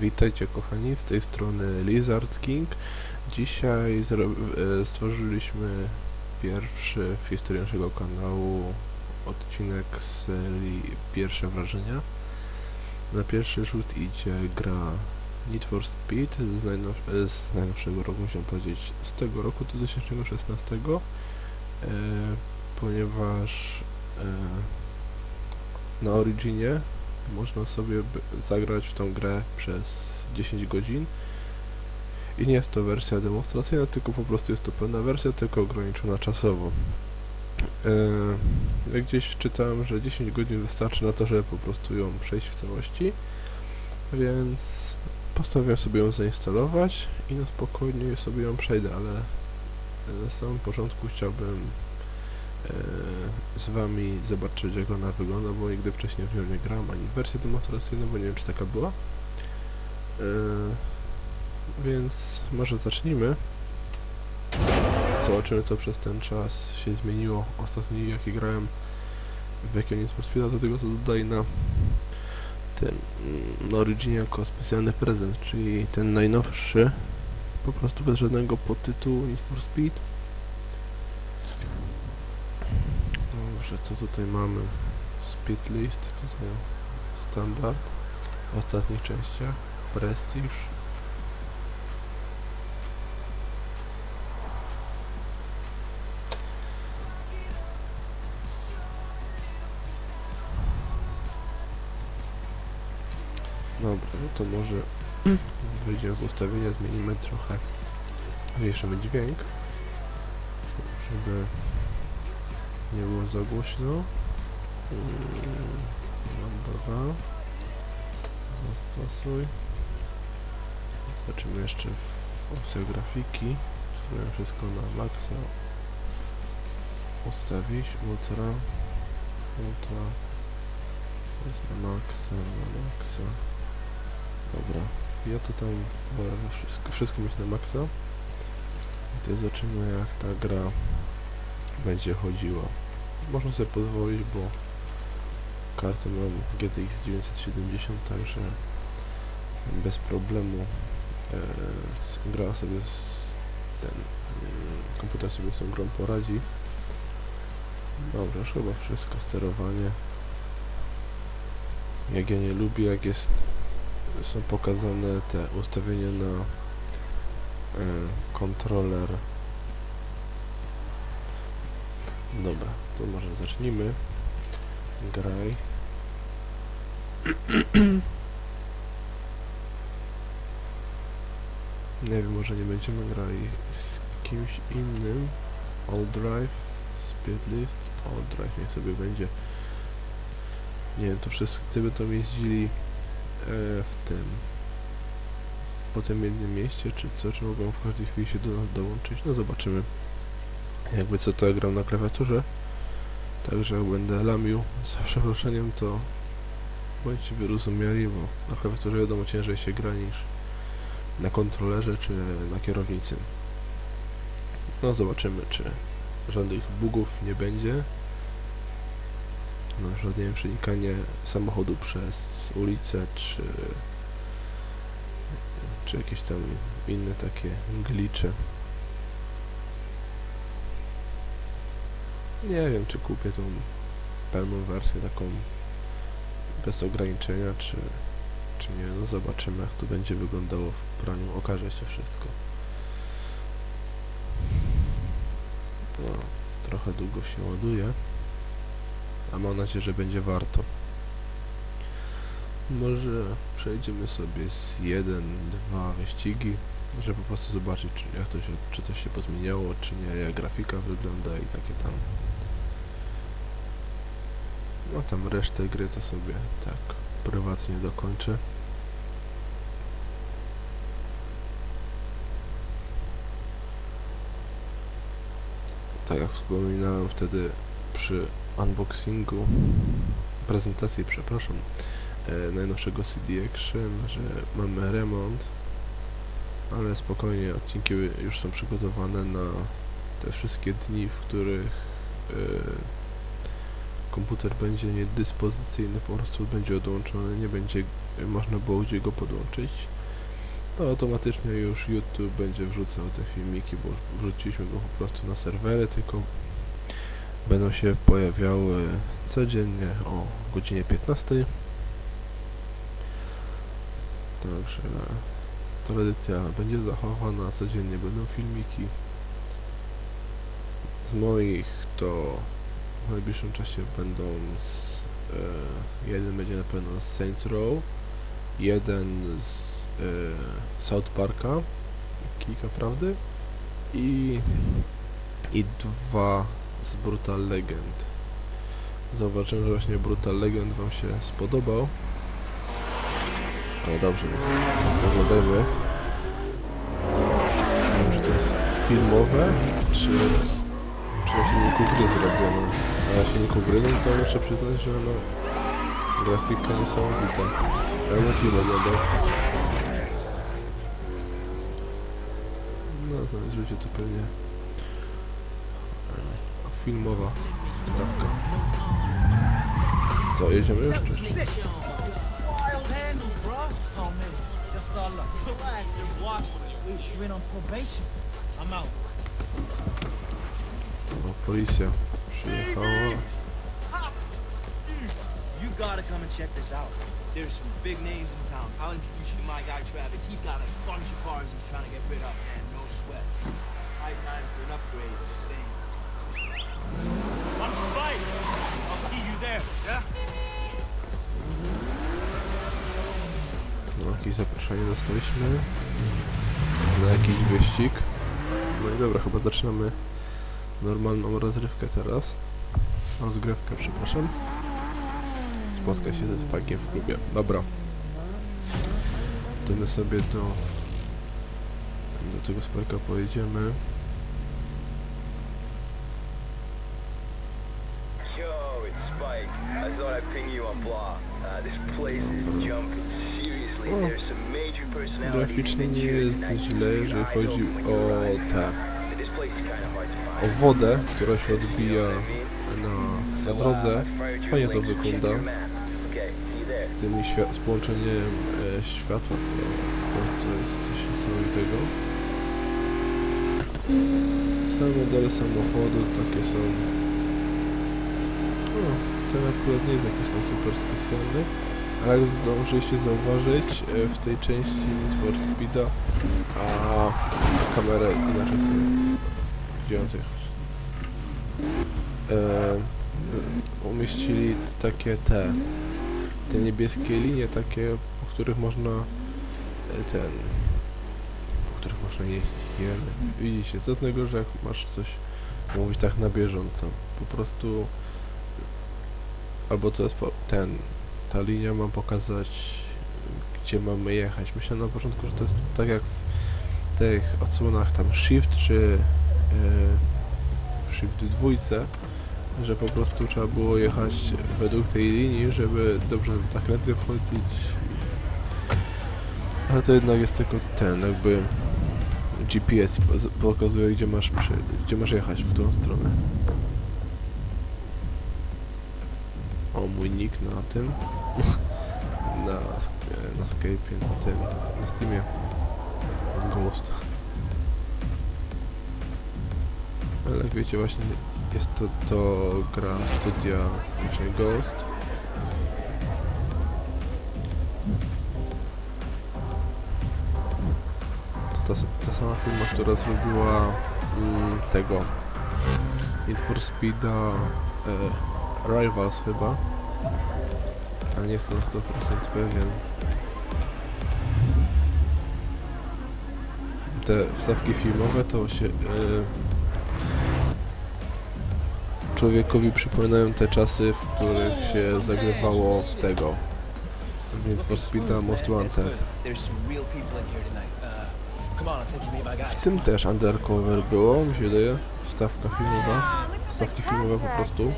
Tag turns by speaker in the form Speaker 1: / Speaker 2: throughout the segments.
Speaker 1: Witajcie kochani, z tej strony Lizard King. Dzisiaj e, stworzyliśmy pierwszy w historii naszego kanału odcinek z serii Pierwsze Wrażenia. Na pierwszy rzut idzie gra Need for Speed z, e, z najnowszego roku, musiałem powiedzieć, z tego roku 2016, e, ponieważ e, na Originie można sobie zagrać w tą grę przez 10 godzin i nie jest to wersja demonstracyjna, tylko po prostu jest to pełna wersja, tylko ograniczona czasowo. Yy, gdzieś czytałem, że 10 godzin wystarczy na to, żeby po prostu ją przejść w całości, więc postanowiłem sobie ją zainstalować i na spokojnie sobie ją przejdę, ale yy, na samym początku chciałbym e, z wami zobaczyć jak ona wygląda, bo nigdy wcześniej w nią nie grałem, ani wersję demonstracyjną, bo nie wiem czy taka była. E, więc może zacznijmy. Zobaczymy co przez ten czas się zmieniło. Ostatni jaki grałem w jakiego Need for Speeda, do tego co dodaję na tym mm, na Originie jako specjalny prezent, czyli ten najnowszy po prostu bez żadnego podtytułu Need for Speed Dobrze, co tutaj mamy? Speed list, tutaj standard w ostatnich częściach, prestige. Dobra, no to może wejdziemy w ustawienia, zmienimy trochę, zmniejszymy dźwięk, żeby nie było za głośno. Mm, Dobra. Zastosuj. Zobaczymy jeszcze w opcjach grafiki. Spróbuję wszystko na maksa ustawić. Ultra. Ultra. Jest na maksa, na maksa. Dobra. Ja to tam wolę wszystko, wszystko mieć na maksa. I to zobaczymy jak ta gra będzie chodziła. Można sobie pozwolić, bo kartę mam GTX 970, także bez problemu e, gra sobie z ten mm, komputer sobie z tą grą poradzi. Dobra, już chyba wszystko, sterowanie. Jak ja nie lubię, jak jest są pokazane te ustawienia na e, kontroler Dobra, to może zacznijmy. Graj. Nie wiem, może nie będziemy grali z kimś innym. All Drive, Speed List, All Drive niech sobie będzie. Nie wiem, to wszyscy będą jeździli e, w tym po tym jednym mieście, czy co, czy mogą w każdej chwili się do nas dołączyć. No zobaczymy jakby co to ja gram na klawiaturze. Także jak będę lamił za przeproszeniem to bądźcie wyrozumiali, bo na klawiaturze wiadomo ciężej się gra niż na kontrolerze czy na kierownicy. No zobaczymy czy żadnych bugów nie będzie. Nie wiem przenikanie samochodu przez ulicę czy czy jakieś tam inne takie glicze Nie wiem, czy kupię tą pełną wersję taką bez ograniczenia, czy, czy nie. No zobaczymy, jak to będzie wyglądało w praniu. Okaże się wszystko. No, trochę długo się ładuje, a mam nadzieję, że będzie warto. Może przejdziemy sobie z jeden, dwa wyścigi, żeby po prostu zobaczyć, czy, jak to się, czy coś się pozmieniało, czy nie, jak grafika wygląda i takie tam. No tam resztę gry to sobie tak prywatnie dokończę. Tak jak wspominałem wtedy przy unboxingu, prezentacji, przepraszam, e, najnowszego CD Action, że mamy remont, ale spokojnie, odcinki już są przygotowane na te wszystkie dni, w których e, komputer będzie niedyspozycyjny, po prostu będzie odłączony, nie będzie y, można było gdzie go podłączyć, to automatycznie już YouTube będzie wrzucał te filmiki, bo wrzuciliśmy go po prostu na serwery, tylko będą się pojawiały codziennie o godzinie 15. Także tradycja będzie zachowana, codziennie będą filmiki. Z moich to w najbliższym czasie będą z, e, jeden będzie na pewno z Saints Row, jeden z e, South Parka, kilka prawdy i, i dwa z Brutal Legend. Zauważyłem, że właśnie Brutal Legend wam się spodobał. Ale dobrze, oglądajmy. Nie wiem, czy to jest filmowe, czy, czy na silniku gry zrobione. A na silniku gry, no to muszę przyznać, że no grafika niesamowita. Ja bym film oglądał. No, znaleźliście to pewnie e, filmowa stawka. Co, jedziemy już?
Speaker 2: Just start luck. Relax and watch. You've been on probation. I'm out.
Speaker 1: Policja przyjechała.
Speaker 3: You gotta come and check this out. There's some big names in town. I'll introduce you to my guy Travis. He's got a bunch of cars he's trying to get rid of, man. No sweat. High time for an upgrade, just saying. I'm Spike. I'll see you there, yeah?
Speaker 1: No, jakieś zaproszenie dostaliśmy na jakiś wyścig. No i dobra, chyba zaczynamy normalną rozrywkę teraz. Rozgrywkę, przepraszam. Spotkać się ze Spike'iem w klubie. Dobra. To my sobie do, do tego Spike'a pojedziemy.
Speaker 4: Personality
Speaker 1: Graficznie nie jest źle, jeżeli chodzi o te o wodę, która się odbija na, na drodze. Fajnie to wygląda. Z tymi świat z połączeniem e, światła to jest coś niesamowitego. Same modele samochodu takie są. No, ten akurat nie jest jakiś tam super specjalny, ale jak zdążyliście zauważyć, e, w tej części Need for Speeda, a kamerę inaczej stoi. Gdzie? E, umieścili takie te te niebieskie linie takie, po których można e, ten po których można jeździć. Jemy. Widzicie, co z tego, że jak masz coś mówić tak na bieżąco, po prostu albo to jest ten ta linia ma pokazać gdzie mamy jechać. Myślałem na początku, że to jest tak jak w tych odsłonach tam shift czy shift dwójce, że po prostu trzeba było jechać według tej linii, żeby dobrze na zakręty wchodzić. Ale to jednak jest tylko ten, jakby GPS pokazuje, gdzie masz, przy, gdzie masz jechać, w którą stronę. O, mój nick na tym. na, na Skype'ie, na tym, na Steamie. Ghost. Ale jak wiecie właśnie jest to, to gra studia właśnie Ghost. To ta, ta sama firma, która zrobiła mm, tego Need for Speeda e, Rivals chyba. Ale nie jestem na 100% pewien. Te wstawki filmowe to się e, człowiekowi przypominają te czasy, w których się zagrywało w tego. Więc for Speeda Most Wanted. W tym też undercover było, mi się wydaje. Stawka filmowa. Stawki filmowe po prostu.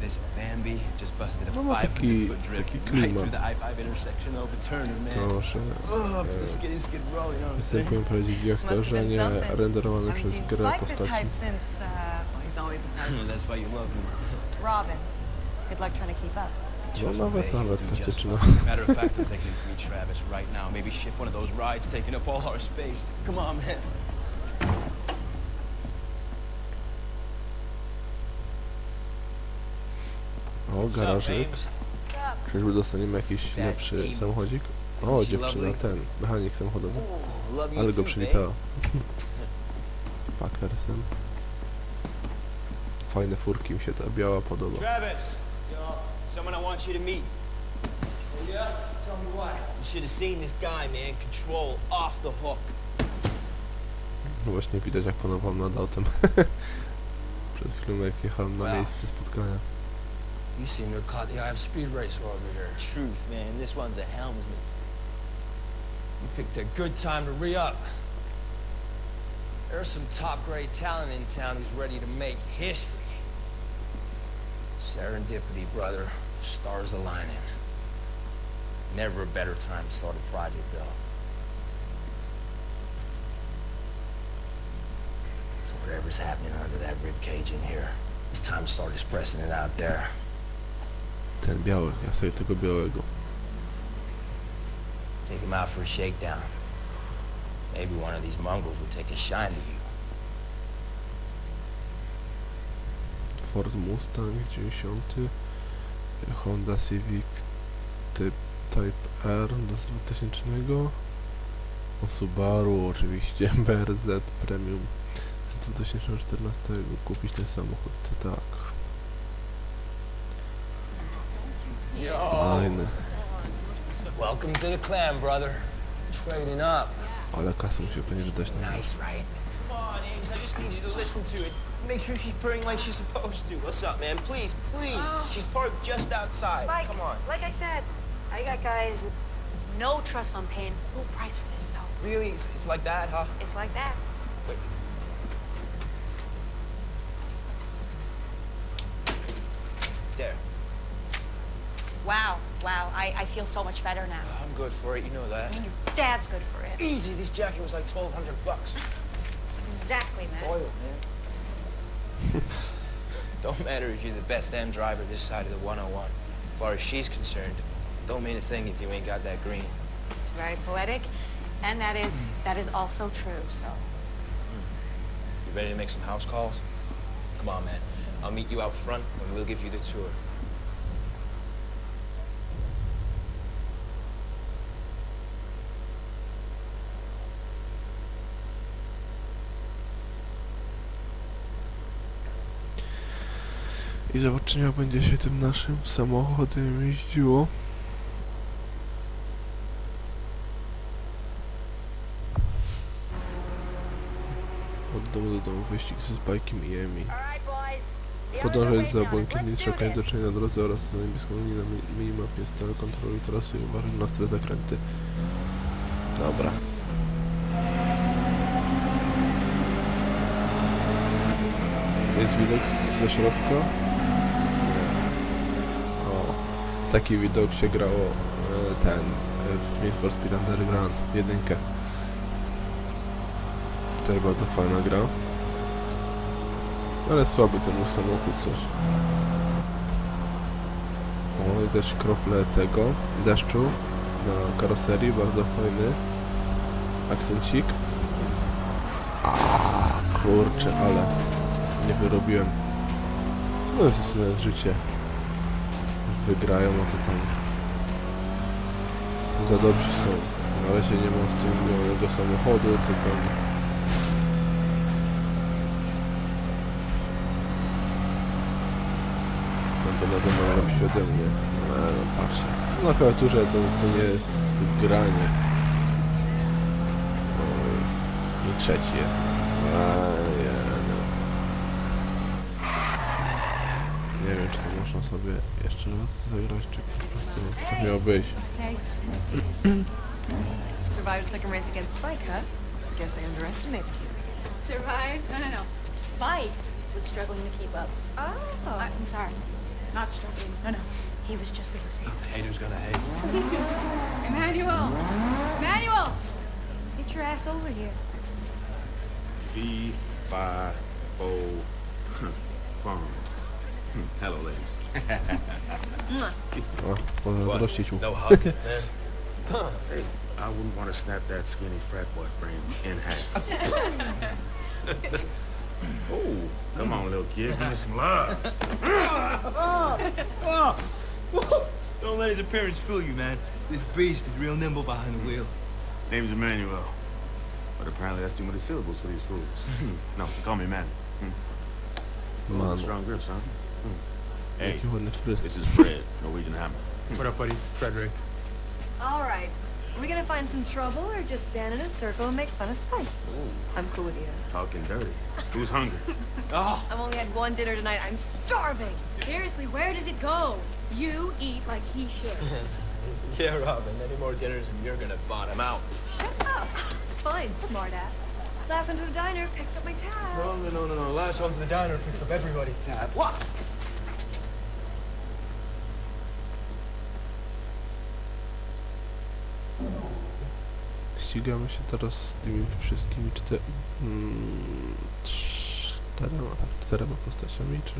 Speaker 5: Who's Bambi?
Speaker 6: This Bambi just busted a
Speaker 1: No ma
Speaker 6: 500
Speaker 1: taki-
Speaker 6: foot drift
Speaker 1: taki
Speaker 6: right
Speaker 1: klimat.
Speaker 6: through the I-5 intersection overturner, man.
Speaker 1: To, że
Speaker 6: Ugh, the skinny skid row, you know what I'm saying?
Speaker 1: występują prawdziwi
Speaker 5: Must have
Speaker 1: aktorzy, a
Speaker 5: been
Speaker 1: nie
Speaker 5: something.
Speaker 1: renderowane
Speaker 5: Haven't
Speaker 1: przez
Speaker 5: seen
Speaker 1: grę
Speaker 5: Spike this
Speaker 1: postaci.
Speaker 5: hype since, uh, well, he's always inside.
Speaker 6: That's why you love him.
Speaker 5: Robin. Good luck trying to keep up.
Speaker 1: No
Speaker 6: Just
Speaker 1: nawet,
Speaker 6: obey,
Speaker 1: nawet
Speaker 6: you'll do just
Speaker 1: taktyczna.
Speaker 6: fine. Matter of fact, I'm taking it to meet Travis right now. Maybe shift one of those rides taking up all our space. Come on, man.
Speaker 1: O, garażyk. Czyżby dostaniemy jakiś lepszy samochodzik? O, dziewczyna, ten, mechanik samochodowy. Ale go przywitała. Packersem. Fajne furki, mi się ta biała podoba.
Speaker 3: Travis, yo, someone I want you to meet.
Speaker 2: Oh, yeah? Tell me why.
Speaker 3: You should have seen this guy, man. Control off the hook.
Speaker 1: No Właśnie widać jak panował nad autem. Przed chwilą jak jechałem na miejsce spotkania.
Speaker 6: You seem to have caught the eye of speed racer over here.
Speaker 3: Truth, man. This one's a helmsman.
Speaker 6: You picked a good time to re-up. There's some top-grade talent in town who's ready to make history. Serendipity, brother. The stars aligning. Never a better time to start a project, though. So whatever's happening under that rib cage in here, it's time to start expressing it out there.
Speaker 1: Ten biały, ja sobie tego białego.
Speaker 6: Take him out for a shakedown. Maybe one of these mongrels will take a shine to you.
Speaker 1: Ford Mustang 90, Honda Civic typ Type R z 2000, o Subaru oczywiście, BRZ Premium z 2014, kupić ten samochód, to tak, fajny,
Speaker 6: Welcome to the clan, brother. Trading up.
Speaker 1: ale kasę musi pewnie wydać na
Speaker 6: Nice, right?
Speaker 3: Come on, Ames. I just need you to listen to it. Make sure she's purring like she's supposed to. What's up, man? Please, please. Oh. She's parked just outside.
Speaker 5: Spike,
Speaker 3: Come on.
Speaker 5: like I said, I got guys no trust fund paying full price for this, so
Speaker 3: Really? It's, it's like that, huh?
Speaker 5: it's like that.
Speaker 3: There.
Speaker 5: I, I feel so much better now.
Speaker 3: I'm good for it. You know that.
Speaker 5: I mean, your dad's good for it.
Speaker 3: Easy. This jacket was like 1,200 bucks.
Speaker 5: Exactly, man.
Speaker 3: Oil, man. don't matter if you're the best M driver this side of the 101. As far as she's concerned, don't mean a thing if you ain't got that green.
Speaker 5: It's very poetic, and that is that is also true, so. Hmm.
Speaker 3: You ready to make some house calls? Come on, man. I'll meet you out front and we'll give you the tour.
Speaker 1: I zobaczymy jak będzie się tym naszym samochodem jeździło. Od domu do domu wyścig ze Spike'iem i Emi. Podążać za błękitnie szukać doczenia na drodze oraz na niebieską linię na mi- minimapie stale kontroluj trasy i uważaj na ostre zakręty. Dobra. Jest widok ze środka? O, taki widok się grało e, ten e, w Need for Speed Underground jedynkę. Też bardzo fajna gra. Ale słaby ten mój samochód coś. O, i też krople tego deszczu na karoserii, bardzo fajny akcencik. A kurczę, ale nie wyrobiłem. No jest jest życie. Wygrają, no to tam za dobrzy są. Na razie nie mam z tym nowego samochodu, to tam będę to robić ode mnie. No, no. Na klawiaturze to, to nie jest granie. Oj, I trzeci jest. A, sobie jeszcze raz zagrać, czy po prostu tak miało być.
Speaker 7: Survived a second race against Spike, huh?
Speaker 5: Guess I underestimated you.
Speaker 7: Survived? No, no, no. Spike was struggling to keep up.
Speaker 5: Oh.
Speaker 7: I, I'm sorry. Not struggling. No, no.
Speaker 5: He was just losing.
Speaker 6: Haters gonna hate.
Speaker 7: Emmanuel! Emmanuel! Get your ass over here.
Speaker 8: V five four farm. Hello, ladies.
Speaker 1: O, pozazdrościć mu.
Speaker 6: No hug, man.
Speaker 8: Hey, I wouldn't want to snap that skinny frat boy frame in half. oh, come on, little kid, give me some love.
Speaker 3: Don't let his appearance fool you, man. This beast is real nimble behind the wheel.
Speaker 8: Name's Emmanuel. But apparently that's too many syllables for these fools. no, call me Manny. Hmm.
Speaker 1: Mano.
Speaker 8: Strong grips, huh? Hey,
Speaker 1: Jaki ładny fryz.
Speaker 8: this is Fred, Norwegian Hammer.
Speaker 9: What up, buddy? Frederick.
Speaker 7: All right. Are we gonna find some trouble or just stand in a circle and make fun of Spike? I'm cool with either.
Speaker 8: Talking dirty. Who's hungry?
Speaker 3: Oh,
Speaker 7: I've only had one dinner tonight. I'm starving. Seriously, where does it go? You eat like he should.
Speaker 3: yeah, Robin. Any more dinners and you're gonna bottom out.
Speaker 7: Shut up. Fine, smartass. Last one to the diner picks up my tab.
Speaker 3: No, no, no, no, no. Last one's the diner picks up everybody's tab. What?
Speaker 1: Ścigamy się teraz z tymi wszystkimi czte... mm, czterema, tak, czterema postaciami, czy...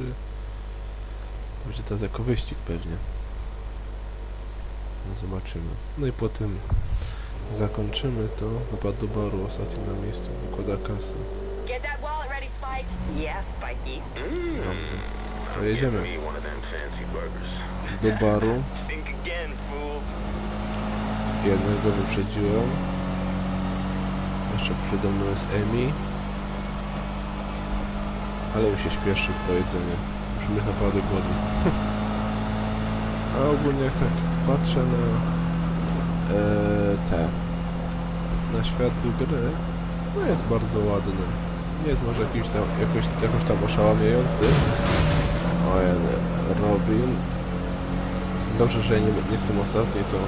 Speaker 1: Będzie teraz jako wyścig pewnie. No zobaczymy. No i potem zakończymy to. Chyba do baru ostatni na miejscu wykłada kasę.
Speaker 10: Get that wallet ready, Spike. Yeah, Spikey.
Speaker 1: To jedziemy
Speaker 4: one of them fancy burgers.
Speaker 1: do baru. Jednego wyprzedziłem. Jeszcze przede mną jest Emi. Ale mi się śpieszy po jedzeniu. Musimy być naprawdę głodni. A ogólnie jak tak patrzę na e, te na świat gry, no jest bardzo ładny. Nie jest może jakiś tam, jakoś, jakoś tam oszałamiający. O jeden Robin. Dobrze, że ja nie, nie jestem ostatni, to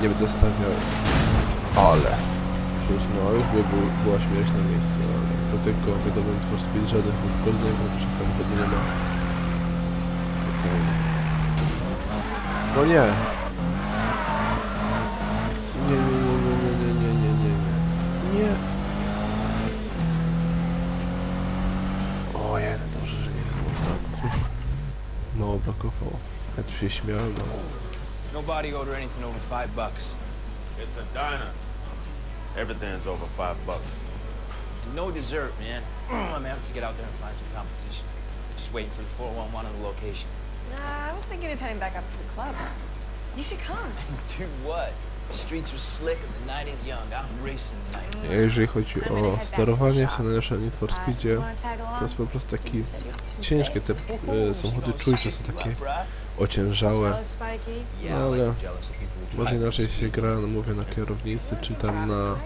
Speaker 1: nie będę stawiał. Ale. No już by był, była śmierć na miejscu, ale to tylko wiadomo for speed żadnych uszkodzeń, bo też samochodu nie ma. No! Nie, nie. Nie! O jeden, dobrze, że nie jestem ostatni. Mało brakowało. Ja tu się śmiałem, no.
Speaker 6: Nobody order anything over five bucks.
Speaker 8: It's a diner. Everything's over five bucks.
Speaker 6: And no dessert, man. I'm gonna have to get out there and find some competition. Just waiting for the 411 on the location.
Speaker 7: Nah, I was thinking of heading back up to the club. You should come.
Speaker 6: Do what?
Speaker 1: Jeżeli chodzi o sterowanie w Sunshine Need for Speedzie, to jest po prostu taki ciężkie te e, samochody czujcze są takie ociężałe, no ale może inaczej się gra, no mówię, na kierownicy czy tam na,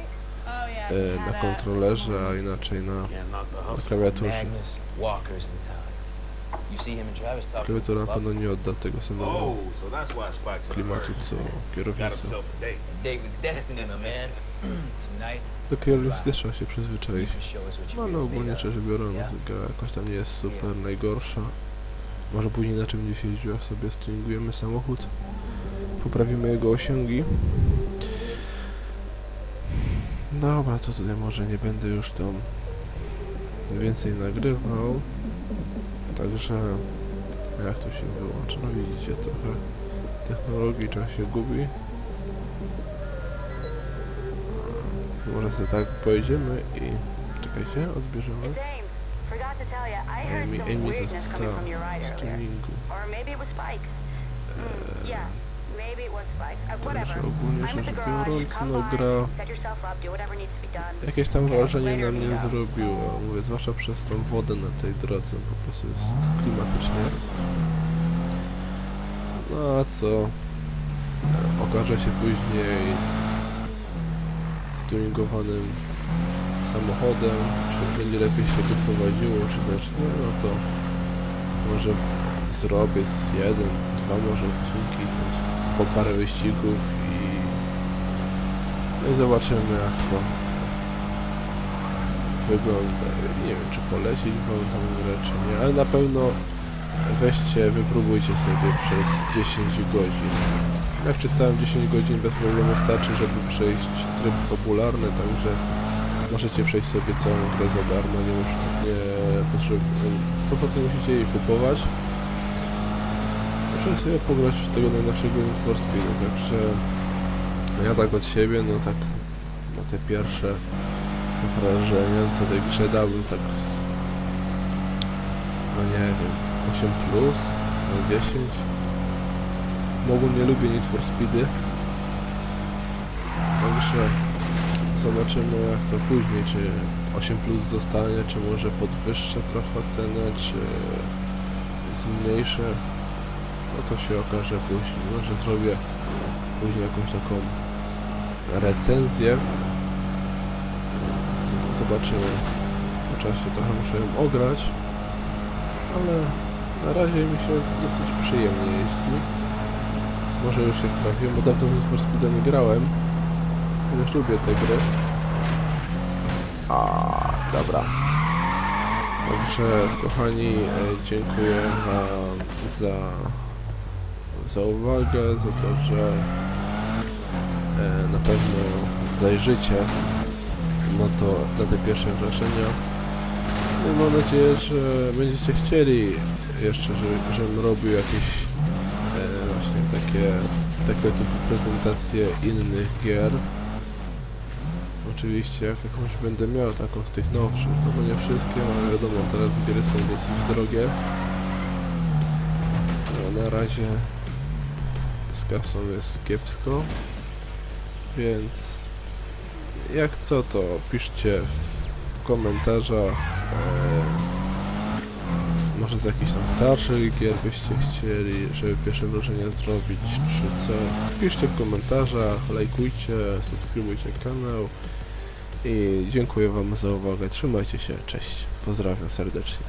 Speaker 1: e, na kontrolerze, a inaczej na, na klawiaturze. Prawie
Speaker 6: to
Speaker 1: na nie odda tego samego klimatu, co kierownica. Do kierownicy trzeba się przyzwyczaić. No ale
Speaker 6: no,
Speaker 1: ogólnie szczerze biorąc, jakoś tam nie jest super najgorsza. Może później na czym dzisiaj jeździła sobie stringujemy samochód. Poprawimy jego osiągi. Dobra, to tutaj może nie będę już tam więcej nagrywał. Także jak to się wyłączy, no widzicie trochę technologii czas się gubi. Może sobie tak pojedziemy i czekajcie, odbierzemy. Amy, Amy
Speaker 10: została
Speaker 1: z tuningu.
Speaker 10: Eee,
Speaker 1: Teraz ogólnie rzecz biorąc, no gra jakieś tam wrażenie na mnie zrobiła, mówię, zwłaszcza przez tą wodę na tej drodze, po prostu jest klimatycznie. No a co? Okaże się później z tuningowanym samochodem, czy będzie lepiej się to prowadziło, czy też nie, no to może zrobię z jeden, dwa może odcinki, coś po parę wyścigów i no i zobaczymy jak to wygląda. Nie wiem czy polecić wam tą grę czy nie, ale na pewno weźcie, wypróbujcie sobie przez 10 godzin. Jak czytałem 10 godzin bez problemu starczy, żeby przejść tryb popularny, także możecie przejść sobie całą grę za darmo, nie, mus, nie po prostu musicie jej kupować. Muszę sobie pograć w tego najnowszego Need for także ja tak od siebie, no tak na te pierwsze wrażenia to tej grze dałbym tak z, no nie wiem, 8 plus, no 10. Mogą nie lubię Need for Speedy, także zobaczymy jak to później, czy 8 plus zostanie, czy może podwyższę trochę cenę, czy zmniejszę. No to się okaże później. Może zrobię później jakąś taką recenzję. Zobaczymy. Po czasie trochę muszę ją ograć. Ale na razie mi się dosyć przyjemnie jeździ. Może już się trafiłem, bo dawno w Need Speeda nie grałem. Chociaż lubię te gry. A, dobra. Także kochani, e, dziękuję za, za uwagę, za to, że e, na pewno zajrzycie na to, na te pierwsze wrażenia. No i mam nadzieję, że będziecie chcieli jeszcze, żeby, żebym robił jakieś e, właśnie takie, takie typu prezentacje innych gier. Oczywiście jak jakąś będę miał taką z tych nowszych, no bo nie wszystkie, ale wiadomo, teraz gry są dosyć drogie. No, na razie kasą jest kiepsko, więc jak co to piszcie w komentarzach e, może z jakichś tam starszych gier byście chcieli, żeby pierwsze wrażenie zrobić, czy co. Piszcie w komentarzach, lajkujcie, subskrybujcie kanał. I dziękuję Wam za uwagę. Trzymajcie się, cześć. Pozdrawiam serdecznie.